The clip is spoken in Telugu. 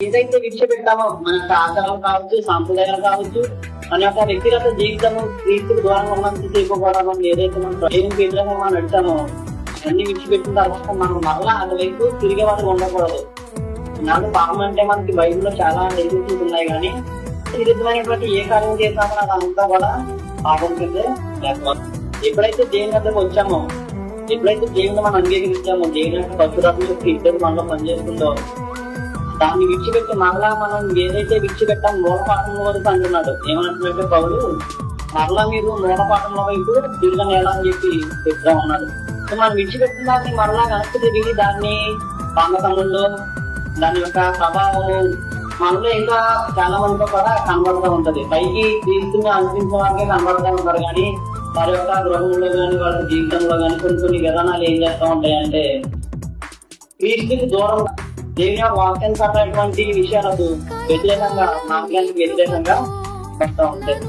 ఏదైతే విడిచిపెట్టామో మన ఆచారాలు కావచ్చు సాంప్రదాయాలు కావచ్చు మన యొక్క వ్యక్తిగత జీవితము క్రీస్తుకు ద్వారా మనం తీసుకోవడం మనం ఏదైతే మనం ప్రయోజనం కేంద్రంగా మనం నడిచామో అన్ని విడిచిపెట్టిన తర్వాత మనం మరలా అటువైపు తిరిగే వాళ్ళు ఉండకూడదు. నాకు పాపం అంటే మనకి బైబిల్లో చాలా డెఫినేషన్స్ ఉన్నాయి కానీ విరుద్ధమైనటువంటి ఏ కార్యం చేస్తామో నాకు అంతా కూడా పాపం కిందే ఎప్పుడైతే దేవుని వద్దకు వచ్చామో ఎప్పుడైతే దేవుని మనం అంగీకరించామో దేవుని యొక్క పశురాత్మ శక్తి ఇద్దరు మనలో పనిచేస్తుందో దాన్ని విడిచిపెట్టి మరలా మనం ఏదైతే విడిచిపెట్టాం మూలపాఠం వరకు అంటున్నాడు. ఏమంటున్నట్టు పౌలు మరలా మీరు మూలపాఠంలో వైపు తిరగని ఎలా అని చెప్పి చెప్తా ఉన్నాడు. సో మనం విడిచిపెట్టిన దాన్ని మరలా కనుక తిరిగి దాన్ని పాంగతంలో దాని యొక్క ప్రభావం మనలో ఇంకా చాలా మందితో కూడా కనబడుతూ ఉంటది. పైకి తీసుకుని అనిపించిన వారికే కనబడుతూ ఉంటారు కానీ వారి యొక్క గృహంలో కానీ వాళ్ళ జీవితంలో కానీ కొన్ని కొన్ని విధానాలు ఏం చేస్తూ ఉంటాయంటే క్రీస్తుకి దూరం దేవుని యొక్క అన్నటువంటి విషయాలకు వ్యతిరేకంగా వాక్యానికి వ్యతిరేకంగా వస్తూ ఉంటాయి.